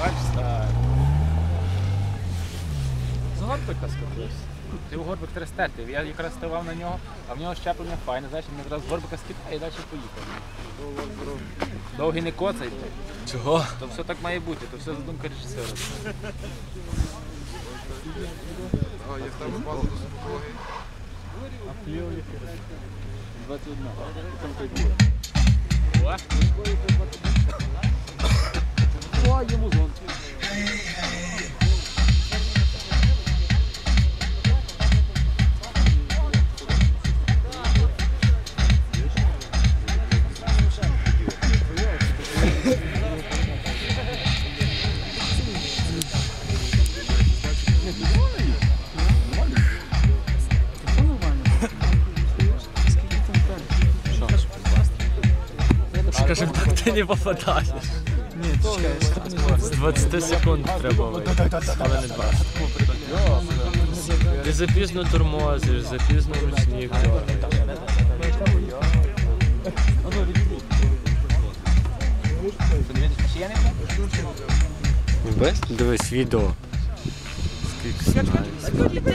Бачиш. З горбика скотився. Ти у горбик треба стерти. Я якраз ставав на нього, а в нього щеплення файне, значить він якраз з горбика скидає і далі поїхав. Довгий не коцайте. Чого? То все так має бути, то все задумка режисера. Є там база до психології. 21. Там той. О, О, Скажем так, ти не попадаєш. Ні, чекай, З 20 секунд треба вийти, але не 20. Ти запізно тормозиш, запізно ручник дергаєш. Дивись відео. Скільки.